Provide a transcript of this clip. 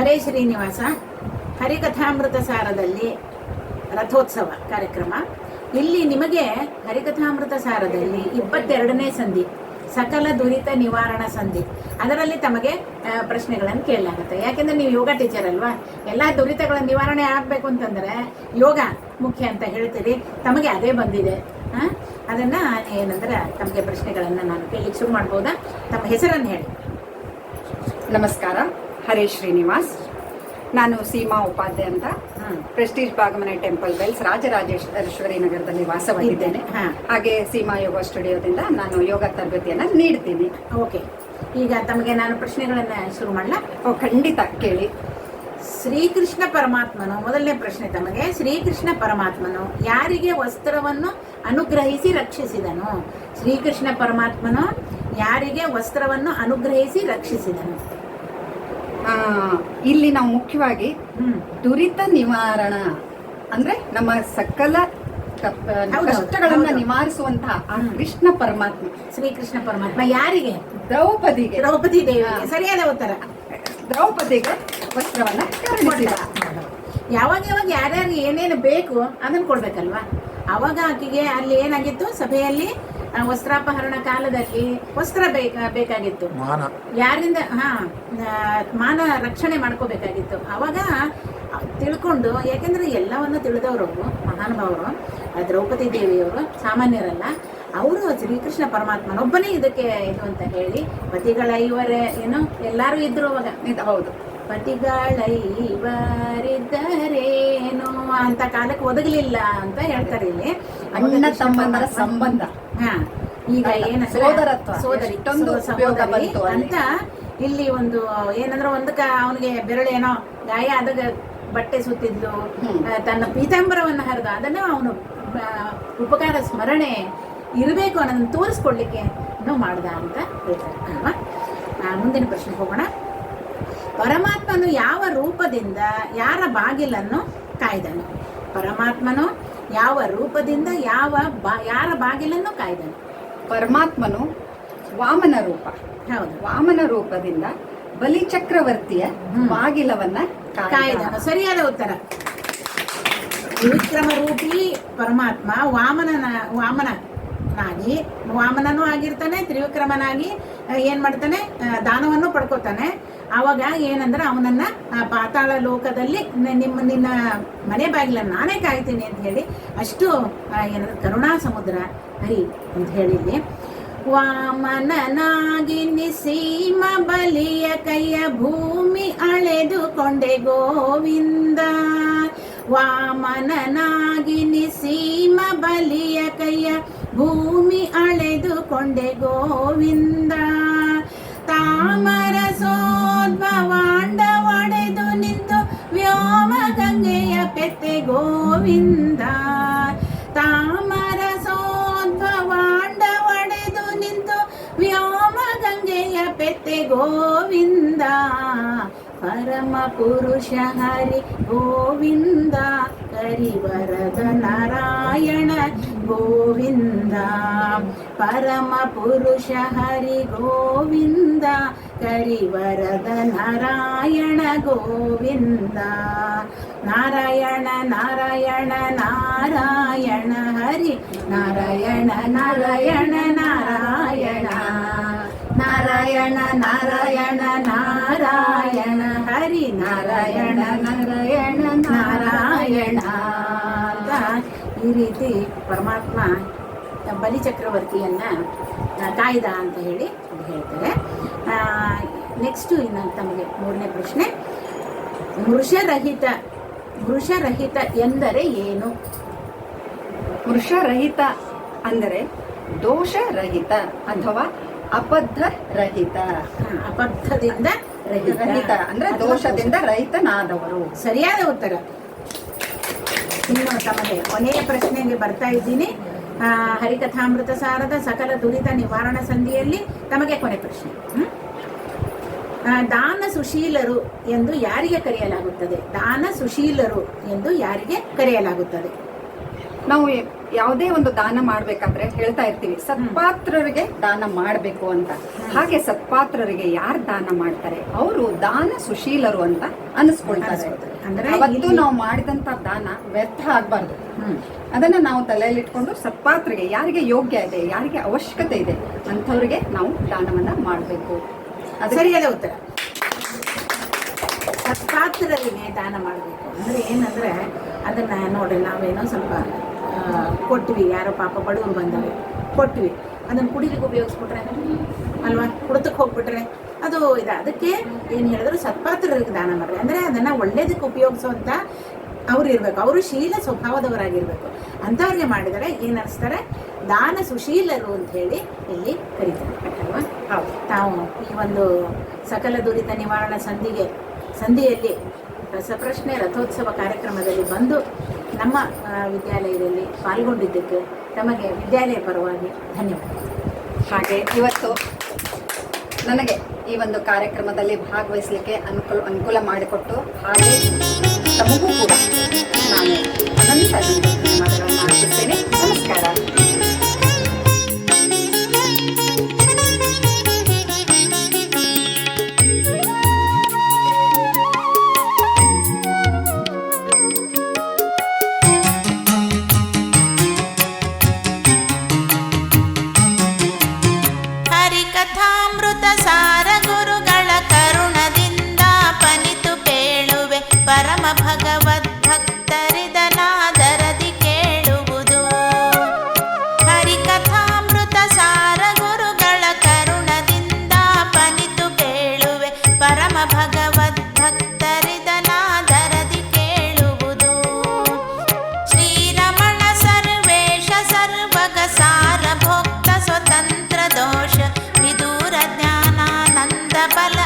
ಹರೇ ಶ್ರೀನಿವಾಸ. ಹರಿಕಥಾಮೃತ ಸಾರದಲ್ಲಿ ರಥೋತ್ಸವ ಕಾರ್ಯಕ್ರಮ. ಇಲ್ಲಿ ನಿಮಗೆ ಹರಿಕಥಾಮೃತ ಸಾರದಲ್ಲಿ ಇಪ್ಪತ್ತೆರಡನೇ ಸಂಧಿ, ಸಕಲ ದುರಿತ ನಿವಾರಣಾ ಸಂಧಿ. ಅದರಲ್ಲಿ ತಮಗೆ ಪ್ರಶ್ನೆಗಳನ್ನು ಕೇಳಲಾಗುತ್ತೆ. ಯಾಕೆಂದ್ರೆ ನೀವು ಯೋಗ ಟೀಚರ್ ಅಲ್ವಾ? ಎಲ್ಲ ದುರಿತಗಳ ನಿವಾರಣೆ ಆಗಬೇಕು ಅಂತಂದ್ರೆ ಯೋಗ ಮುಖ್ಯ ಅಂತ ಹೇಳ್ತೀರಿ. ತಮಗೆ ಅದೇ ಬಂದಿದೆ. ಹಾಂ ಅದನ್ನ ಏನಂದ್ರೆ ತಮಗೆ ಪ್ರಶ್ನೆಗಳನ್ನು ನಾನು ಕೇಳಿ ಶುರು ಮಾಡ್ಬೋದಾ? ತಮ್ಮ ಹೆಸರನ್ನು ಹೇಳಿ. ನಮಸ್ಕಾರ. ಹರೇ ಶ್ರೀನಿವಾಸ್. ನಾನು ಸೀಮಾ ಉಪಾಧ್ಯಾಯ ಅಂತ. Prestige Bhagmane temple bells Rajarajeshwari ನಗರದಲ್ಲಿ ವಾಸವಾಗಿದ್ದೇನೆ. ಹಾ. ಹಾಗೆ ಸೀಮಾ ಯೋಗ ಸ್ಟುಡಿಯೋದಿಂದ ನಾನು ಯೋಗ ತರಬೇತಿಯನ್ನು ನೀಡ್ತೀನಿ. ಓಕೆ. ಈಗ ತಮಗೆ ನಾನು ಪ್ರಶ್ನೆಗಳನ್ನ ಶುರು ಮಾಡಲ? ಓ ಖಂಡಿತ ಕೇಳಿ. ಶ್ರೀಕೃಷ್ಣ ಪರಮಾತ್ಮನು ಮೊದಲನೇ ಪ್ರಶ್ನೆ ತಮಗೆ. ಶ್ರೀಕೃಷ್ಣ ಪರಮಾತ್ಮನು ಯಾರಿಗೆ ವಸ್ತ್ರವನ್ನು ಅನುಗ್ರಹಿಸಿ ರಕ್ಷಿಸಿದನು? ಶ್ರೀಕೃಷ್ಣ ಪರಮಾತ್ಮನು ಯಾರಿಗೆ ವಸ್ತ್ರವನ್ನು ಅನುಗ್ರಹಿಸಿ ರಕ್ಷಿಸಿದನು? ಇಲ್ಲಿ ನಾವು ಮುಖ್ಯವಾಗಿ ದುರಿತ ನಿವಾರಣ ಅಂದ್ರೆ ನಮ್ಮ ಸಕಲ ಕಷ್ಟಗಳನ್ನ. ನಿವಾರಿಸುವಂತಹ ಆ ಕೃಷ್ಣ ಪರಮಾತ್ಮ. ಶ್ರೀಕೃಷ್ಣ ಪರಮಾತ್ಮ ಯಾರಿಗೆ? ದ್ರೌಪದಿಗೆ. ದ್ರೌಪದಿ ದೇವ ಸರಿಯಾದ ಉತ್ತರ. ದ್ರೌಪದಿಗೆ ವಸ್ತ್ರವನ್ನ ಯಾವಾಗ ಯಾವಾಗ ಯಾರ್ಯಾರು ಏನೇನು ಬೇಕು ಅದನ್ನ ಕೊಡ್ಬೇಕಲ್ವಾ? ಅವಾಗ ಆಕೆಗೆ ಅಲ್ಲಿ ಏನಾಗಿತ್ತು? ಸಭೆಯಲ್ಲಿ ವಸ್ತ್ರಾಪಹರಣ ಕಾಲದಲ್ಲಿ ವಸ್ತ್ರ ಬೇಕ ಬೇಕಾಗಿತ್ತು. ಯಾರಿಂದ ಹಾ ಮಾನ ರಕ್ಷಣೆ ಮಾಡ್ಕೋಬೇಕಾಗಿತ್ತು. ಅವಾಗ ತಿಳ್ಕೊಂಡು ಯಾಕೆಂದ್ರೆ ಎಲ್ಲವನ್ನು ತಿಳಿದವರು ಅವರು ಮಹಾನುಭಾವರು ಆ ದ್ರೌಪದಿ ದೇವಿಯವರು ಸಾಮಾನ್ಯರಲ್ಲ ಅವರು ಶ್ರೀಕೃಷ್ಣ ಪರಮಾತ್ಮನೊಬ್ಬನೇ ಇದಕ್ಕೆ ಇದು ಅಂತ ಹೇಳಿ ಪತಿಗಳ ಇವರೇ ಏನು ಎಲ್ಲರೂ ಇದ್ರು ಅವಾಗ. ಇದು ಹೌದು. ಪತಿಗಳೈವರಿದ್ದರೇನು ಅಂತ ಕಾಲಕ್ಕೆ ಒದಗಲಿಲ್ಲ ಅಂತ ಹೇಳ್ತಾರೆ ಇಲ್ಲಿ. ಅಣ್ಣ ಸಂಬಂಧ. ಹಾ ಈಗ ಏನ ಸೋದರತ್ವ. ಸೋದರಿ ಎಷ್ಟೊಂದು ಸೋ- ಉಪಯೋಗ ಸಹೋದರಿ ಬಂತು ಅಂತ ಇಲ್ಲಿ ಒಂದು ಏನಂದ್ರೆ ಒಂದ್ ಅವನಿಗೆ ಬೆರಳೇನೋ ಗಾಯ ಆದಾಗ ಬಟ್ಟೆ ಸುತ್ತಿದ್ಲು ತನ್ನ ಪೀತಾಂಬರವನ್ನು ಹರಿದ ಅದನ್ನು ಅವನು ಉಪಕಾರ ಸ್ಮರಣೆ ಇರಬೇಕು ಅನ್ನೋದನ್ನ ತೋರಿಸ್ಕೊಡ್ಲಿಕ್ಕೆ ನಾವು ಮಾಡ್ದ ಅಂತ ಹೇಳ್ತಾರೆ ಅಲ್ವಾ? ಮುಂದಿನ ಪ್ರಶ್ನೆ ಹೋಗೋಣ. ಪರಮಾತ್ಮನು ಯಾವ ರೂಪದಿಂದ ಯಾರ ಬಾಗಿಲನ್ನು ಕಾಯ್ದನು? ಪರಮಾತ್ಮನು ಯಾವ ರೂಪದಿಂದ ಯಾವ ಬಾ ಯಾರ ಬಾಗಿಲನ್ನು ಕಾಯ್ದನು? ಪರಮಾತ್ಮನು ವಾಮನ ರೂಪ. ಹೌದು. ವಾಮನ ರೂಪದಿಂದ ಬಲಿ ಚಕ್ರವರ್ತಿಯ. ಬಾಗಿಲವನ್ನ ಕಾಯ್ದ. ಕಾಯ್ದನು. ಸರಿಯಾದ ಉತ್ತರ. ವಿಕ್ರಮ ರೂಪಿ ಪರಮಾತ್ಮ ವಾಮನನ ವಾಮನನಾಗಿ ವಾಮನನೂ ಆಗಿರ್ತಾನೆ ತ್ರಿವಿಕ್ರಮನಾಗಿ ಏನ್ ಮಾಡ್ತಾನೆ? ದಾನವನ್ನು ಪಡ್ಕೋತಾನೆ. ಆವಾಗ ಏನಂದ್ರೆ ಅವನನ್ನ ಪಾತಾಳ ಲೋಕದಲ್ಲಿ ನಿಮ್ಮ, ನಿನ್ನ ಮನೆ ಬಾಗಿಲ ನಾನೇ ಕಾಯ್ತೀನಿ ಅಂತ ಹೇಳಿ ಅಷ್ಟು ಏನಂದ್ರೆ ಕರುಣಾ ಸಮುದ್ರ ಹರಿ ಅಂತ ಹೇಳಿ ವಾಮನಾಗಿ ವಾಮನನಾಗಿ ನಿಸೀಮ ಬಲಿಯ ಕೈಯ ಭೂಮಿ ಅಳೆದುಕೊಂಡೆ ಗೋವಿಂದ. ವಾಮನನಾಗಿ ನಿಸೀಮ ಬಲಿಯ ಕೈಯ ಭೂಮಿ ಅಳೆದುಕೊಂಡೆ ಗೋವಿಂದ. ತಾಮರ ಸೋದ್ಭವಾಂಡ ಒಡೆದು ನಿಂತು ವ್ಯೋಮ ಗಂಗೆಯ ಪೆತ್ತೆ ಗೋವಿಂದ ತಾಮರ ಸೋದ್ಭವಾಂಡ ಒಡೆದು ನಿಂತು ವ್ಯೋಮ ಗಂಗೆಯ ಪೆತ್ತೆ ಗೋವಿಂದ ಪರಮ ಪುರುಷ ಹರಿ ಗೋವಿಂದ ಕರಿವರದ ನಾರಾಯಣ गोविन्दा परमपुरुष हरि गोविन्दा करिवरद नारायण गोविन्दा नारायण नारायण नारायण हरि नारायण नारायण नारायण नारायण नारायण नारायण हरि नारायण नारायण नारायण ಈ ರೀತಿ ಪರಮಾತ್ಮ ಬಲಿಚಕ್ರವರ್ತಿಯನ್ನು ಕಾಯ್ದ ಅಂತ ಹೇಳಿ ಹೇಳ್ತಾರೆ. ನೆಕ್ಸ್ಟು ಇನ್ನು ತಮಗೆ ಮೂರನೇ ಪ್ರಶ್ನೆ. ಮೃಷರಹಿತ ಮೃಷರಹಿತ ಎಂದರೆ ಏನು? ವೃಷರಹಿತ ಅಂದರೆ ದೋಷರಹಿತ ಅಥವಾ ಅಬದ್ಧ ರಹಿತ ಅಬದ್ಧದಿಂದ ರಹಿತ. ರಹಿತ ಅಂದ್ರೆ ದೋಷದಿಂದ ರಹಿತನಾದವರು. ಸರಿಯಾದ ಉತ್ತರ. ಇನ್ನು ತಮಗೆ ಕೊನೆಯ ಪ್ರಶ್ನೆಗೆ ಬರ್ತಾ ಇದ್ದೀನಿ. ಹರಿಕಥಾಮೃತ ಸಾರದ ಸಕಲ ದುರಿತ ನಿವಾರಣ ಸಂಧಿಯಲ್ಲಿ ತಮಗೆ ಕೊನೆ ಪ್ರಶ್ನೆ. ದಾನ ಸುಶೀಲರು ಎಂದು ಯಾರಿಗೆ ಕರೆಯಲಾಗುತ್ತದೆ? ದಾನ ಸುಶೀಲರು ಎಂದು ಯಾರಿಗೆ ಕರೆಯಲಾಗುತ್ತದೆ? ನಾವು ಯಾವುದೇ ಒಂದು ದಾನ ಮಾಡ್ಬೇಕಾದ್ರೆ ಹೇಳ್ತಾ ಇರ್ತೀವಿ ಸತ್ಪಾತ್ರರಿಗೆ ದಾನ ಮಾಡಬೇಕು ಅಂತ. ಹಾಗೆ ಸತ್ಪಾತ್ರರಿಗೆ ಯಾರು ದಾನ ಮಾಡ್ತಾರೆ? ಅವರು ದಾನ ಸುಶೀಲರು ಅಂತ ಅನಿಸ್ಕೊಳ್ತಾರೆ. ಅವತ್ತು ನಾವು ಮಾಡಿದಂತ ದಾನ ವ್ಯರ್ಥ ಆಗ್ಬಾರ್ದು. ಅದನ್ನ ನಾವು ತಲೆಯಲ್ಲಿ ಇಟ್ಕೊಂಡು ಸತ್ಪಾತ್ರಿಗೆ ಯಾರಿಗೆ ಯೋಗ್ಯ ಇದೆ ಯಾರಿಗೆ ಅವಶ್ಯಕತೆ ಇದೆ ಅಂಥವ್ರಿಗೆ ನಾವು ದಾನವನ್ನ ಮಾಡಬೇಕು. ಸರಿಯಾದ ಉತ್ತರ. ಸತ್ಪಾತ್ರರಿಗೆ ದಾನ ಮಾಡಬೇಕು. ಅಂದ್ರೆ ಏನಂದ್ರೆ ಅದನ್ನ ನೋಡ್ರಿ ನಾವೇನೋ ಸ್ವಲ್ಪ ಕೊಟ್ವಿ. ಯಾರೋ ಪಾಪ ಬಡವರು ಬಂದವೆ ಕೊಟ್ವಿ. ಅದನ್ನು ಕುಡಿಲಿಕ್ಕೆ ಉಪಯೋಗಿಸ್ಬಿಟ್ರೆ ಅಲ್ವಾ? ಕುಡ್ತಕ್ಕೆ ಹೋಗ್ಬಿಟ್ರೆ ಅದು ಇದು. ಅದಕ್ಕೆ ಏನು ಹೇಳಿದ್ರು ಸತ್ಪಾತ್ರರಿಗೆ ದಾನ ಮಾಡ್ರಿ. ಅಂದರೆ ಅದನ್ನು ಒಳ್ಳೇದಕ್ಕೆ ಉಪಯೋಗಿಸುವಂತ ಅವ್ರು ಇರಬೇಕು. ಅವರು ಶೀಲ ಸ್ವಭಾವದವರಾಗಿರ್ಬೇಕು. ಅಂಥವ್ರಿಗೆ ಮಾಡಿದರೆ ಏನು ದಾನ ಸುಶೀಲರು ಅಂತ ಹೇಳಿ ಇಲ್ಲಿ ಕರೀತಾರೆ. ಅಲ್ವಾ? ಹೌದು. ತಾವು ಈ ಒಂದು ಸಕಲ ದುರಿತ ನಿವಾರಣಾ ಸಂಧಿಗೆ, ಸಂಧಿಯಲ್ಲಿ ರಸಪ್ರಶ್ನೆ ರಥೋತ್ಸವ ಕಾರ್ಯಕ್ರಮದಲ್ಲಿ ಬಂದು ನಮ್ಮ ವಿದ್ಯಾಲಯದಲ್ಲಿ ಪಾಲ್ಗೊಂಡಿದ್ದಕ್ಕೆ ತಮಗೆ ವಿದ್ಯಾಲಯ ಪರವಾಗಿ ಧನ್ಯವಾದ. ಹಾಗೆ ಇವತ್ತು ನನಗೆ ಈ ಒಂದು ಕಾರ್ಯಕ್ರಮದಲ್ಲಿ ಭಾಗವಹಿಸಲಿಕ್ಕೆ ಅನುಕೂಲ ಅನುಕೂಲ ಮಾಡಿಕೊಟ್ಟು ಹಾಗೆ ತಮಗೂ ಕೂಡ ನಾನು ಅನಂತ ನಮಸ್ಕಾರ. para.